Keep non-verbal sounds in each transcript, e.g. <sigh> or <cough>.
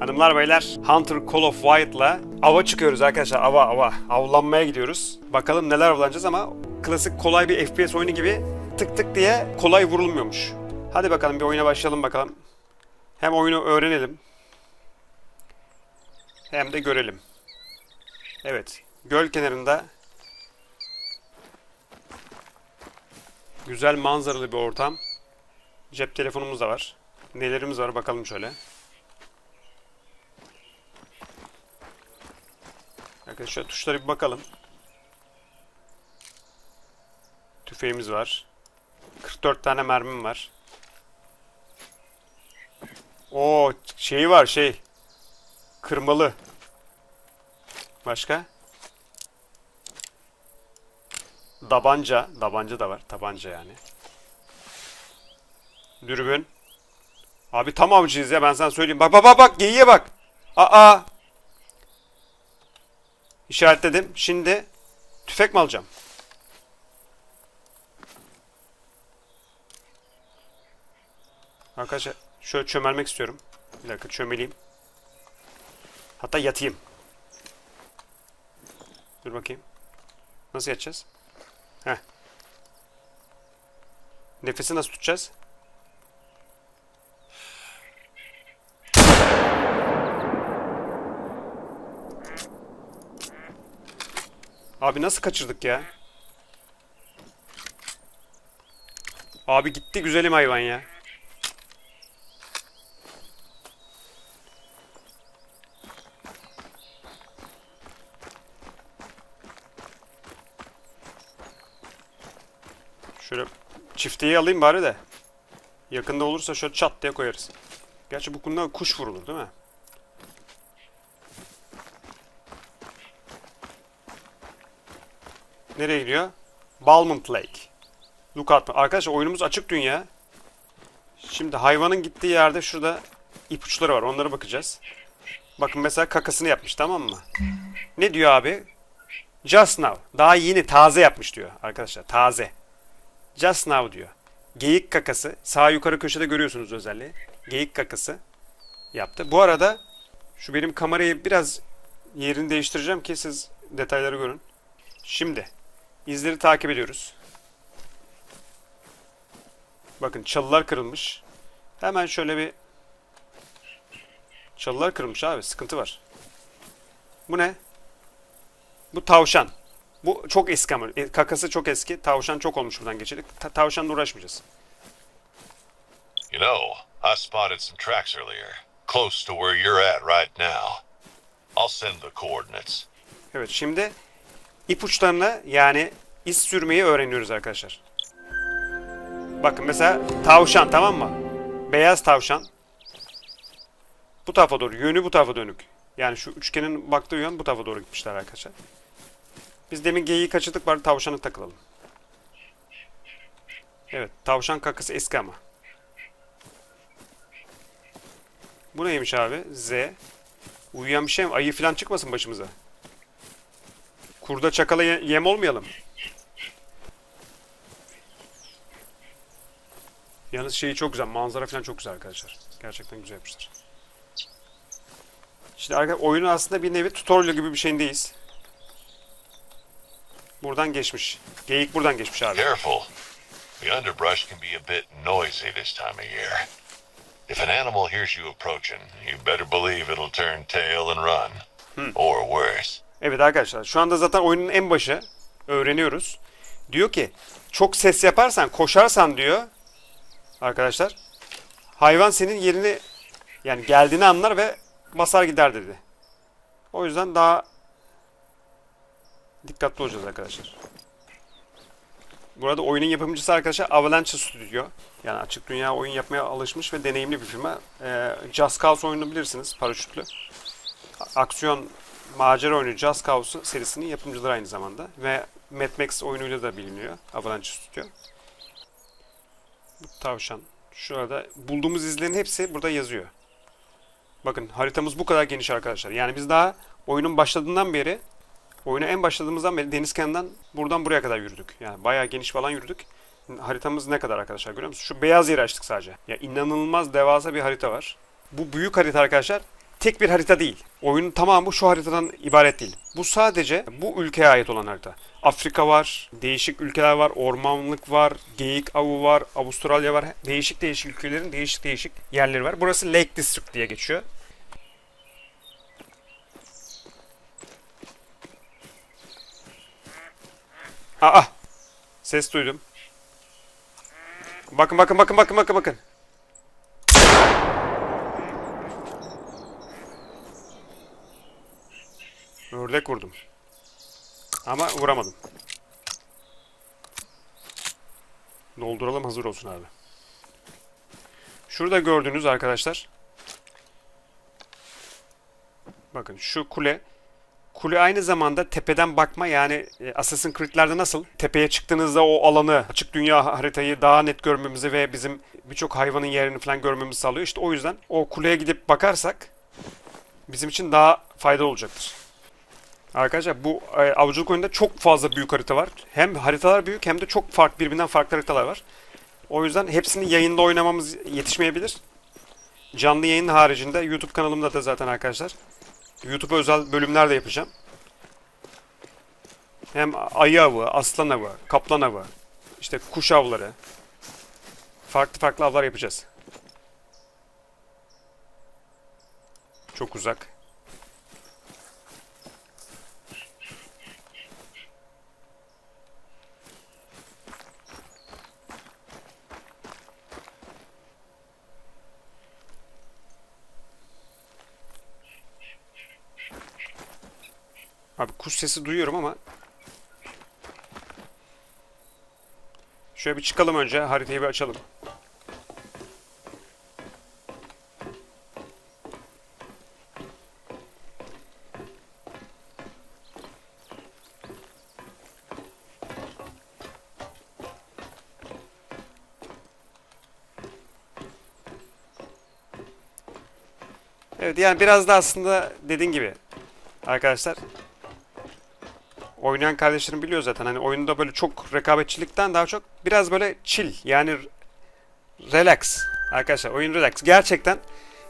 Hanımlar beyler Hunter Call of Wild'la ava çıkıyoruz arkadaşlar. Ava ava. Avlanmaya gidiyoruz. Bakalım neler avlanacağız ama klasik kolay bir FPS oyunu gibi tık tık diye kolay vurulmuyormuş. Hadi bakalım bir oyuna başlayalım bakalım. Hem oyunu öğrenelim. Hem de görelim. Evet. Göl kenarında güzel manzaralı bir ortam. Cep telefonumuz da var. Nelerimiz var bakalım şöyle. Arkadaşlar tuşlara bir bakalım. Tüfeğimiz var. 44 tane mermim var. O şeyi var şey. Kırmalı. Başka? Dabanca. Dabanca da var. Tabanca yani. Dürbün. Abi tam avcıyız ya ben sana söyleyeyim. Bak bak bak bak geyiğe bak. Aa. İşaretledim. Şimdi tüfek mi alacağım? Arkadaşlar şöyle çömelmek istiyorum. Bir dakika çömeleyim. Hatta yatayım. Dur bakayım. Nasıl yatacağız? Heh. Nefesi nasıl tutacağız? Abi nasıl kaçırdık ya? Abi gitti güzelim hayvan ya. Şöyle çifteyi alayım bari de. Yakında olursa şöyle çat diye koyarız. Gerçi bu konuda kuş vurulur değil mi? Nereye gidiyor? Balmont Lake. Lookout. Arkadaşlar oyunumuz açık dünya. Şimdi hayvanın gittiği yerde şurada ipuçları var. Onlara bakacağız. Bakın mesela kakasını yapmış tamam mı? Ne diyor abi? Just now. Daha yeni taze yapmış diyor arkadaşlar. Taze. Just now diyor. Geyik kakası. Sağ yukarı köşede görüyorsunuz özelliği. Geyik kakası yaptı. Bu arada şu benim kamerayı biraz yerini değiştireceğim ki siz detayları görün. Şimdi izleri takip ediyoruz. Bakın çalılar kırılmış. Hemen şöyle bir çalılar kırılmış abi sıkıntı var. Bu ne? Bu tavşan. Bu çok eski ama e, kakası çok eski. Tavşan çok olmuş buradan geçelim. Ta- tavşanla uğraşmayacağız. You know, I spotted some tracks earlier, close to where you're at right now. I'll send the coordinates. Evet şimdi ipuçlarına yani iz sürmeyi öğreniyoruz arkadaşlar. Bakın mesela tavşan tamam mı? Beyaz tavşan. Bu tarafa doğru. Yönü bu tarafa dönük. Yani şu üçgenin baktığı yön bu tarafa doğru gitmişler arkadaşlar. Biz demin geyiği kaçırdık bari tavşana takılalım. Evet tavşan kakası eski ama. Bu neymiş abi? Z. Uyuyan bir şey mi? Ayı falan çıkmasın başımıza. Kurda çakala ye- yem olmayalım. Yalnız şeyi çok güzel. Manzara falan çok güzel arkadaşlar. Gerçekten güzel yapmışlar. Şimdi arkadaşlar oyunun aslında bir nevi tutorial gibi bir şeyindeyiz. Buradan geçmiş. Geyik buradan geçmiş abi. Careful. The underbrush can be a bit noisy this time of year. If an animal hears you approaching, you better believe it'll turn tail and run. Or worse. Evet arkadaşlar şu anda zaten oyunun en başı öğreniyoruz. Diyor ki çok ses yaparsan koşarsan diyor arkadaşlar hayvan senin yerini yani geldiğini anlar ve basar gider dedi. O yüzden daha dikkatli olacağız arkadaşlar. Burada oyunun yapımcısı arkadaşlar Avalanche Studio. Yani açık dünya oyun yapmaya alışmış ve deneyimli bir firma. Ee, Just Cause oyununu bilirsiniz paraşütlü. Aksiyon macera oyunu Just Cause serisinin yapımcıları aynı zamanda. Ve Mad Max oyunuyla da biliniyor Avalanche Studio. Bu tavşan. Şurada bulduğumuz izlerin hepsi burada yazıyor. Bakın haritamız bu kadar geniş arkadaşlar. Yani biz daha oyunun başladığından beri oyuna en başladığımızdan beri deniz kenarından buradan buraya kadar yürüdük. Yani bayağı geniş falan yürüdük. Haritamız ne kadar arkadaşlar görüyor musunuz? Şu beyaz yeri açtık sadece. Ya inanılmaz devasa bir harita var. Bu büyük harita arkadaşlar tek bir harita değil. Oyunun tamamı şu haritadan ibaret değil. Bu sadece bu ülkeye ait olan harita. Afrika var, değişik ülkeler var, ormanlık var, geyik avı var, Avustralya var. Değişik değişik ülkelerin değişik değişik yerleri var. Burası Lake District diye geçiyor. Aa! Ses duydum. Bakın bakın bakın bakın bakın bakın. Ördek vurdum. Ama vuramadım. Dolduralım hazır olsun abi. Şurada gördüğünüz arkadaşlar. Bakın şu kule. Kule aynı zamanda tepeden bakma yani e, Assassin's Creed'lerde nasıl tepeye çıktığınızda o alanı, açık dünya haritayı daha net görmemizi ve bizim birçok hayvanın yerini falan görmemizi sağlıyor. İşte o yüzden o kuleye gidip bakarsak bizim için daha faydalı olacaktır. Arkadaşlar bu e, avcılık oyununda çok fazla büyük harita var. Hem haritalar büyük hem de çok farklı birbirinden farklı haritalar var. O yüzden hepsini yayında oynamamız yetişmeyebilir. Canlı yayın haricinde YouTube kanalımda da zaten arkadaşlar YouTube özel bölümler de yapacağım. Hem ayı avı, aslan avı, kaplan avı, işte kuş avları. Farklı farklı avlar yapacağız. Çok uzak. Abi kuş sesi duyuyorum ama Şöyle bir çıkalım önce. Haritayı bir açalım. Evet yani biraz da aslında dediğin gibi arkadaşlar oynayan kardeşlerim biliyor zaten. Hani oyunda böyle çok rekabetçilikten daha çok biraz böyle chill yani relax. Arkadaşlar oyun relax. Gerçekten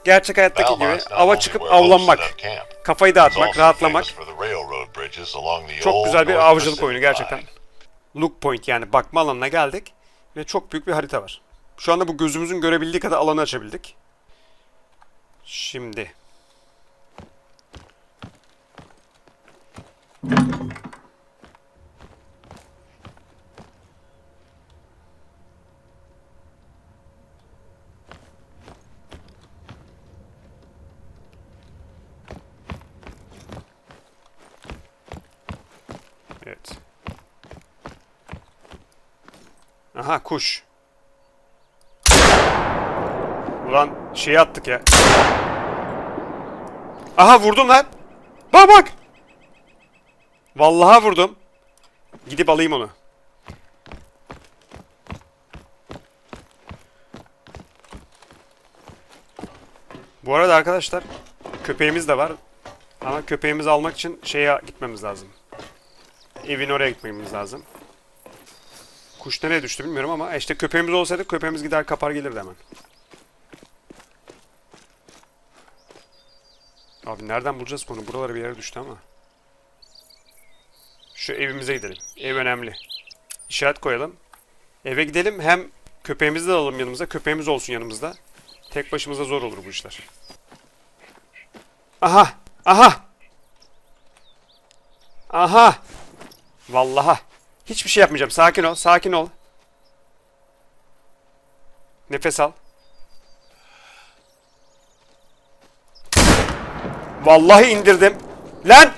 gerçek hayattaki gibi ava çıkıp avlanmak, kafayı dağıtmak, rahatlamak. Çok güzel bir avcılık oyunu gerçekten. Look point yani bakma alanına geldik ve çok büyük bir harita var. Şu anda bu gözümüzün görebildiği kadar alanı açabildik. Şimdi Evet. Aha kuş. Ulan şeyi attık ya. Aha vurdum lan. Bak bak. Vallahi vurdum. Gidip alayım onu. Bu arada arkadaşlar köpeğimiz de var. Ama köpeğimizi almak için şeye gitmemiz lazım. Evin oraya gitmemiz lazım. Kuş nereye düştü bilmiyorum ama işte köpeğimiz olsaydı köpeğimiz gider kapar gelirdi hemen. Abi nereden bulacağız konu? Buralara bir yere düştü ama. Şu evimize gidelim. Ev önemli. İşaret koyalım. Eve gidelim hem köpeğimizi de alalım yanımıza. Köpeğimiz olsun yanımızda. Tek başımıza zor olur bu işler. Aha! Aha! Aha! Vallaha. Hiçbir şey yapmayacağım. Sakin ol, sakin ol. Nefes al. Vallahi indirdim. Lan!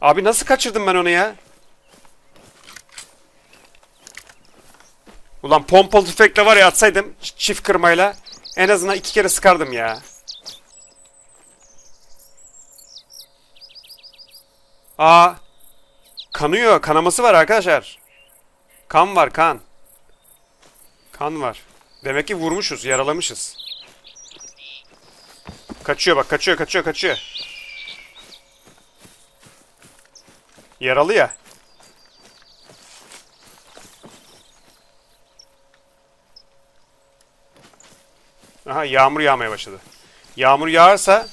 Abi nasıl kaçırdım ben onu ya? Ulan pompalı tüfekle var ya atsaydım çift kırmayla en azından iki kere sıkardım ya. Aa. Kanıyor. Kanaması var arkadaşlar. Kan var kan. Kan var. Demek ki vurmuşuz, yaralamışız. Kaçıyor bak, kaçıyor, kaçıyor, kaçıyor. Yaralı ya. Aha yağmur yağmaya başladı. Yağmur yağarsa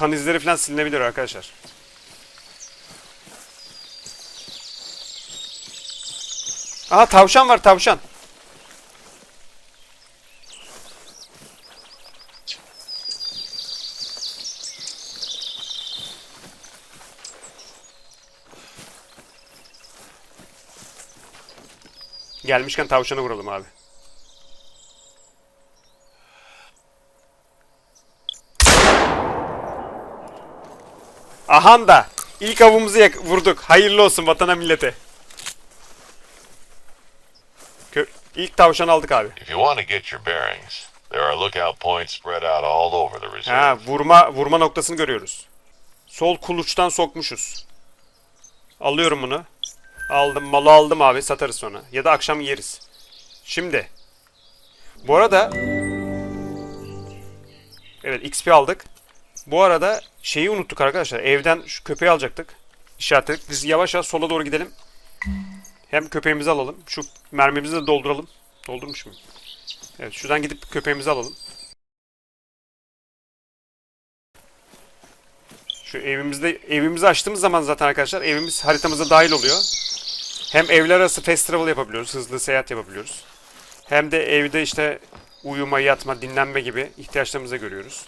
kan izleri falan silinebilir arkadaşlar. Aha tavşan var tavşan. Gelmişken tavşanı vuralım abi. Ahan da ilk avımızı yak- vurduk. Hayırlı olsun vatana millete. Kö ilk tavşan aldık abi. If you want to get your bearings, there are lookout points spread out all over the reserve. Ha vurma vurma noktasını görüyoruz. Sol kuluçtan sokmuşuz. Alıyorum bunu. Aldım malı aldım abi satarız sonra. Ya da akşam yeriz. Şimdi. Bu arada Evet XP aldık. Bu arada şeyi unuttuk arkadaşlar. Evden şu köpeği alacaktık. İşaretledik. Biz yavaş yavaş sola doğru gidelim. Hem köpeğimizi alalım. Şu mermimizi de dolduralım. Doldurmuş muyum? Evet şuradan gidip köpeğimizi alalım. Şu evimizde evimizi açtığımız zaman zaten arkadaşlar evimiz haritamıza dahil oluyor. Hem evler arası fast travel yapabiliyoruz, hızlı seyahat yapabiliyoruz. Hem de evde işte uyuma, yatma, dinlenme gibi ihtiyaçlarımızı görüyoruz.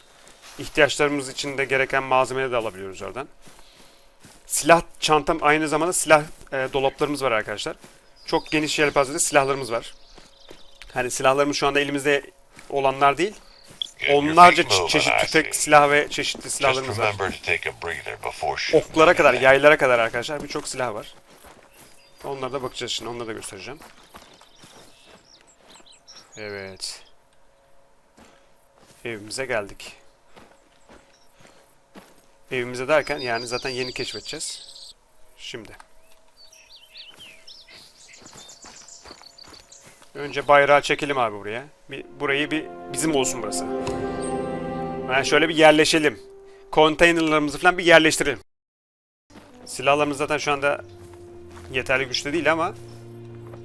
İhtiyaçlarımız için de gereken malzemeleri de alabiliyoruz oradan. Silah çantam aynı zamanda silah e, dolaplarımız var arkadaşlar. Çok geniş yelpazede silahlarımız var. Hani silahlarımız şu anda elimizde olanlar değil. Onlarca çe- çeşit tüfek, silah ve çeşitli silahlarımız var. Oklara kadar, yaylara kadar arkadaşlar birçok silah var. Onlara da bakacağız şimdi, onları da göstereceğim. Evet. Evimize geldik. Evimize derken yani zaten yeni keşfedeceğiz. Şimdi. Önce bayrağı çekelim abi buraya. Bir, burayı bir bizim olsun burası. Yani şöyle bir yerleşelim. Konteynerlarımızı falan bir yerleştirelim. Silahlarımız zaten şu anda yeterli güçte değil ama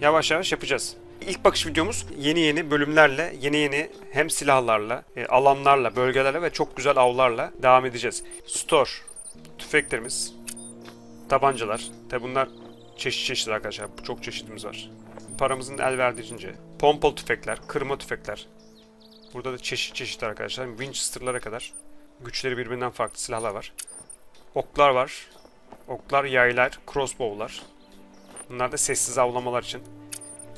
yavaş yavaş yapacağız. İlk bakış videomuz yeni yeni bölümlerle, yeni yeni hem silahlarla, e, alanlarla, bölgelerle ve çok güzel avlarla devam edeceğiz. Store, tüfeklerimiz, tabancalar. Tabi bunlar çeşit çeşit arkadaşlar. Çok çeşitimiz var. Paramızın el verdiğince. Pompalı tüfekler, kırma tüfekler. Burada da çeşit çeşit arkadaşlar. Winchester'lara kadar güçleri birbirinden farklı silahlar var. Oklar var. Oklar, yaylar, crossbow'lar. Bunlar da sessiz avlamalar için.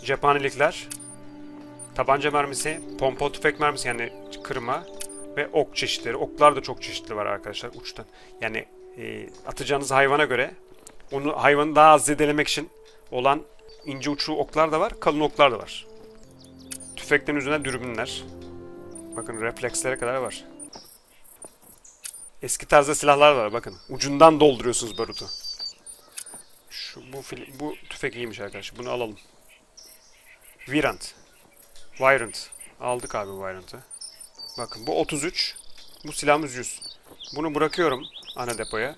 Cephanelikler, tabanca mermisi, pompa tüfek mermisi yani kırma ve ok çeşitleri. Oklar da çok çeşitli var arkadaşlar uçtan. Yani e, atacağınız hayvana göre onu hayvanı daha az zedelemek için olan ince uçlu oklar da var, kalın oklar da var. Tüfeklerin üzerine dürbünler. Bakın reflekslere kadar var. Eski tarzda silahlar var bakın. Ucundan dolduruyorsunuz barutu. Şu bu bu tüfek iyiymiş arkadaşlar. Bunu alalım. Virant. Virant. Aldık abi Virant'ı. Bakın bu 33. Bu silahımız 100. Bunu bırakıyorum ana depoya.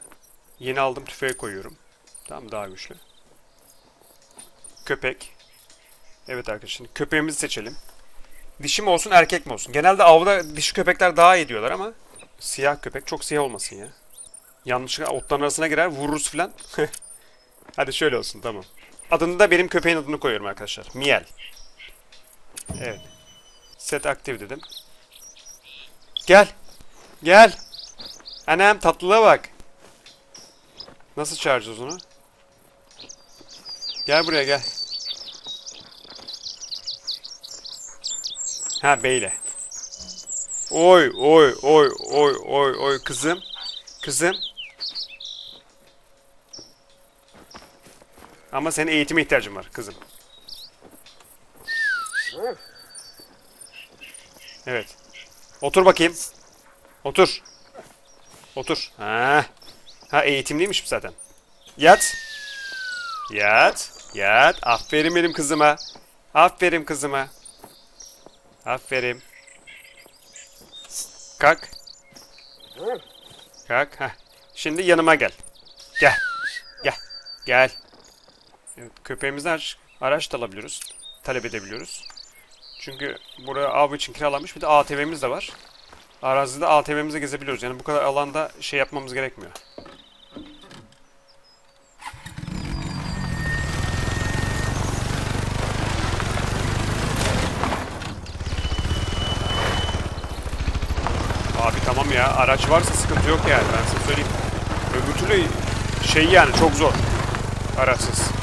Yeni aldım tüfeğe koyuyorum. Tamam daha güçlü. Köpek. Evet arkadaşlar köpeğimizi seçelim. Dişi mi olsun erkek mi olsun? Genelde avda dişi köpekler daha iyi diyorlar ama siyah köpek çok siyah olmasın ya. Yanlışlıkla otların arasına girer vururuz filan. <laughs> Hadi şöyle olsun tamam. Adını da benim köpeğin adını koyuyorum arkadaşlar. Miel. Evet. Set aktif dedim. Gel. Gel. Anam tatlılığa bak. Nasıl çağıracağız onu? Gel buraya gel. Ha beyle. Oy oy oy oy oy oy kızım. Kızım. Ama senin eğitime ihtiyacın var kızım. Evet. Otur bakayım. Otur. Otur. Ha. Ha eğitimliymiş zaten. Yat. Yat. Yat. Aferin benim kızıma. Aferin kızıma. Aferin. Kalk. Kalk. Heh. Şimdi yanıma gel. Gel. Gel. Gel. Evet, köpeğimizden araç, da alabiliyoruz. talep edebiliyoruz. Çünkü buraya av için kiralanmış bir de ATV'miz de var. Arazide ATV'mize gezebiliyoruz. Yani bu kadar alanda şey yapmamız gerekmiyor. Abi tamam ya araç varsa sıkıntı yok yani ben size söyleyeyim. Öbür türlü şey yani çok zor. Araçsız.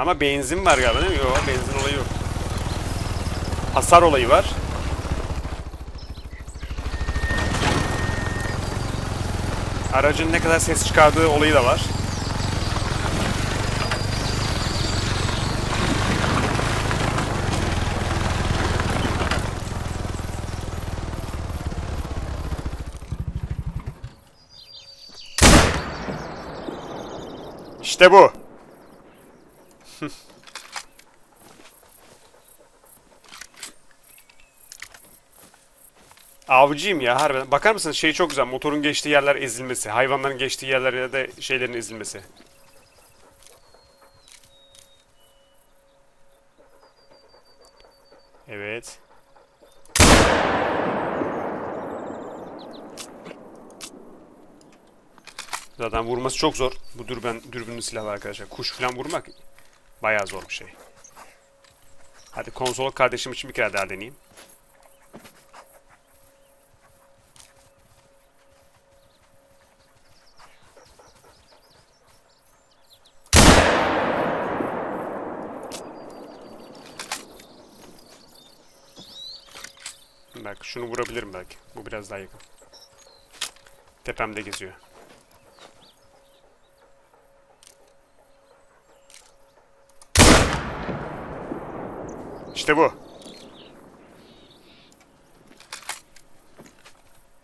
Ama benzin var galiba değil mi? Yok benzin olayı yok. Hasar olayı var. Aracın ne kadar ses çıkardığı olayı da var. İşte bu. <laughs> Avcıyım ya harbiden. Bakar mısınız şey çok güzel. Motorun geçtiği yerler ezilmesi. Hayvanların geçtiği yerlerde şeylerin ezilmesi. Evet. Zaten vurması çok zor. Bu dürbün, dürbünlü silah arkadaşlar. Kuş falan vurmak bayağı zor bir şey. Hadi konsolok kardeşim için bir kere daha deneyeyim. Bak şunu vurabilirim belki. Bu biraz daha yakın. Tepemde geziyor. İşte bu.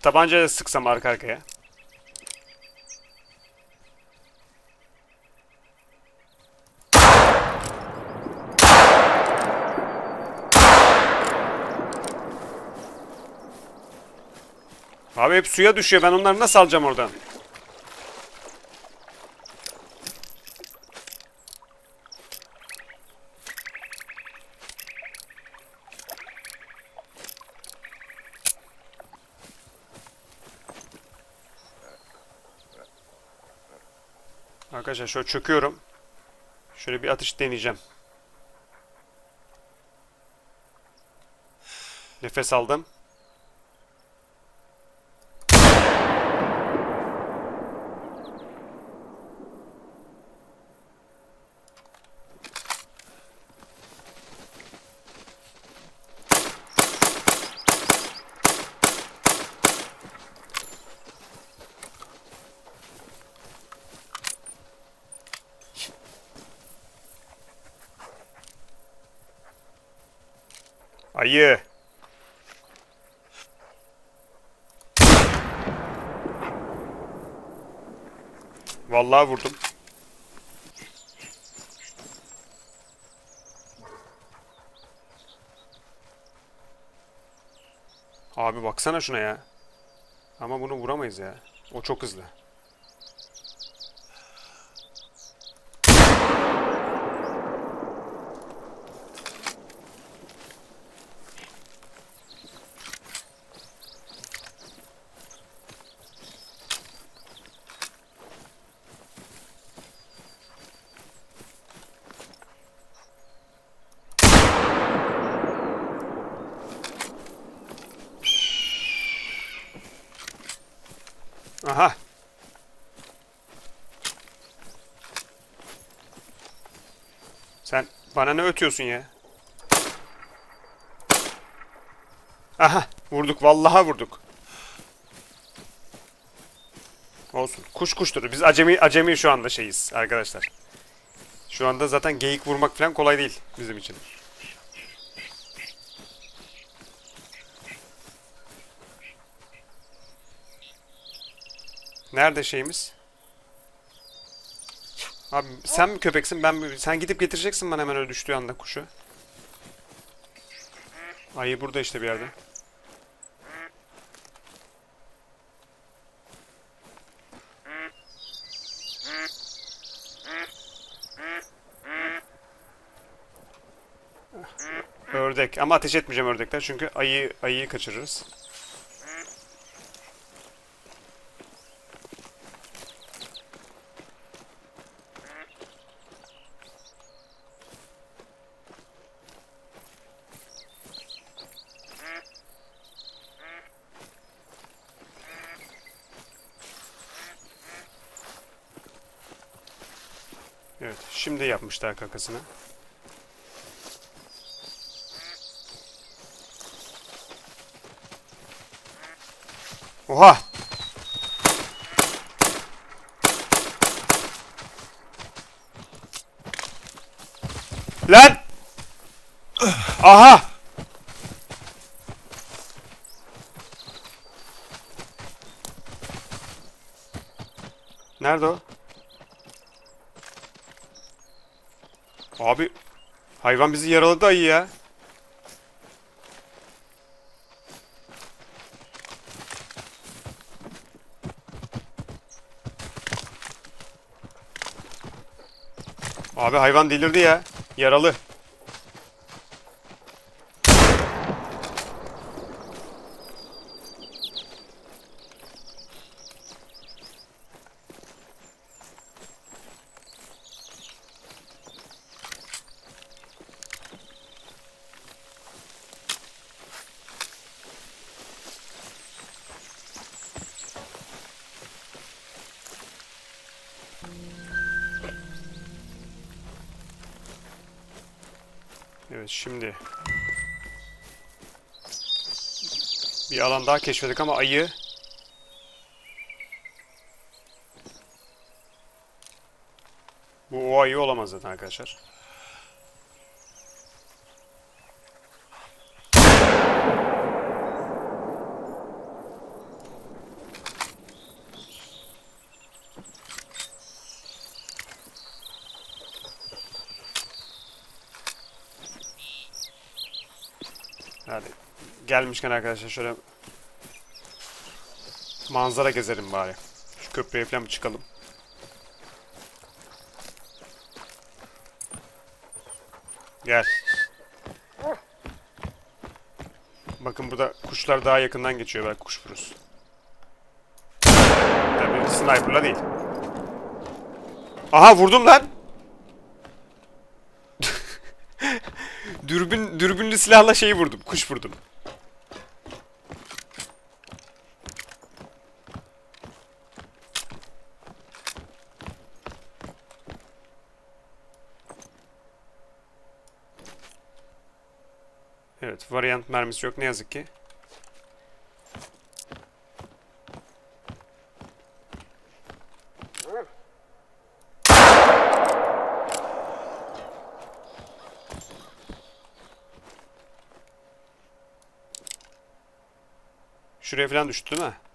Tabancayla sıksam arka arkaya. Abi hep suya düşüyor. Ben onları nasıl alacağım oradan? Arkadaşlar şöyle çöküyorum. Şöyle bir atış deneyeceğim. Nefes aldım. Ayı. Vallahi vurdum. Abi baksana şuna ya. Ama bunu vuramayız ya. O çok hızlı. Aha. Sen bana ne ötüyorsun ya? Aha vurduk vallaha vurduk. Olsun. Kuş kuştur. Biz acemi acemi şu anda şeyiz arkadaşlar. Şu anda zaten geyik vurmak falan kolay değil bizim için. Nerede şeyimiz? Abi sen mi köpeksin ben? Sen gidip getireceksin bana hemen öyle düştüğü anda kuşu. Ayı burada işte bir yerde. Ördek ama ateş etmeyeceğim ördekler çünkü ayı ayıyı kaçırırız. Evet, şimdi yapmışlar kakasını. Oha! Lan! Aha! Nerede o? Abi hayvan bizi yaraladı ayı ya. Abi hayvan delirdi ya. Yaralı. Evet şimdi. Bir alan daha keşfettik ama ayı. Bu o ayı olamaz zaten arkadaşlar. Hadi gelmişken arkadaşlar şöyle manzara gezelim bari. Şu köprüye falan bir çıkalım. Gel. Bakın burada kuşlar daha yakından geçiyor belki kuş vururuz. Tabii sniper'la değil. Aha vurdum lan. <laughs> Dürbün dürbünlü silahla şeyi vurdum. Kuş vurdum. Evet, varyant mermisi yok ne yazık ki. Şuraya falan düştü değil mi?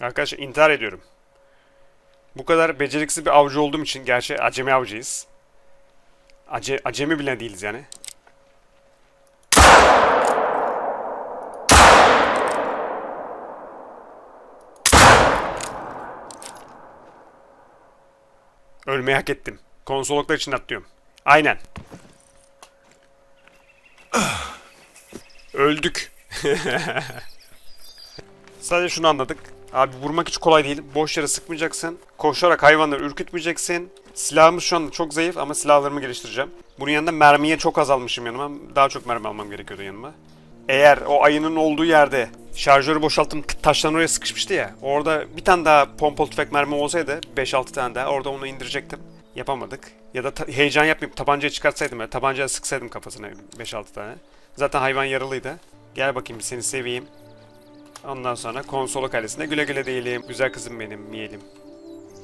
Arkadaşlar intihar ediyorum. Bu kadar beceriksiz bir avcı olduğum için, gerçi acemi avcıyız. Ace, acemi bile değiliz yani. Ölmeyi hak ettim. Konsoloklar için atlıyorum. Aynen. Öldük. <laughs> Sadece şunu anladık. Abi vurmak hiç kolay değil. Boş yere sıkmayacaksın. Koşarak hayvanları ürkütmeyeceksin. Silahımız şu anda çok zayıf ama silahlarımı geliştireceğim. Bunun yanında mermiye çok azalmışım yanıma. Daha çok mermi almam gerekiyordu yanıma. Eğer o ayının olduğu yerde şarjörü boşalttım taştan oraya sıkışmıştı ya. Orada bir tane daha pompalı tüfek mermi olsaydı 5-6 tane daha orada onu indirecektim. Yapamadık. Ya da heyecan yapmayıp tabancayı çıkartsaydım ya. Tabancayla sıksaydım kafasına 5-6 tane. Zaten hayvan yaralıydı. Gel bakayım seni seveyim. Ondan sonra konsolu kalesine güle güle diyelim. Güzel kızım benim Miye'lim.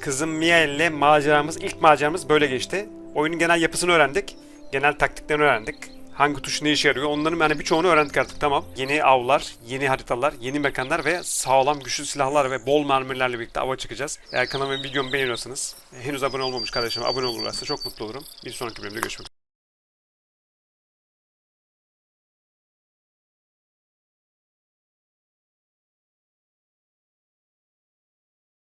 Kızım Mia ile maceramız, ilk maceramız böyle geçti. Oyunun genel yapısını öğrendik. Genel taktiklerini öğrendik. Hangi tuş ne işe yarıyor onların yani birçoğunu öğrendik artık tamam. Yeni avlar, yeni haritalar, yeni mekanlar ve sağlam güçlü silahlar ve bol mermilerle birlikte ava çıkacağız. Eğer kanalıma videomu beğeniyorsanız henüz abone olmamış kardeşim abone olurlarsa çok mutlu olurum. Bir sonraki bölümde görüşmek üzere.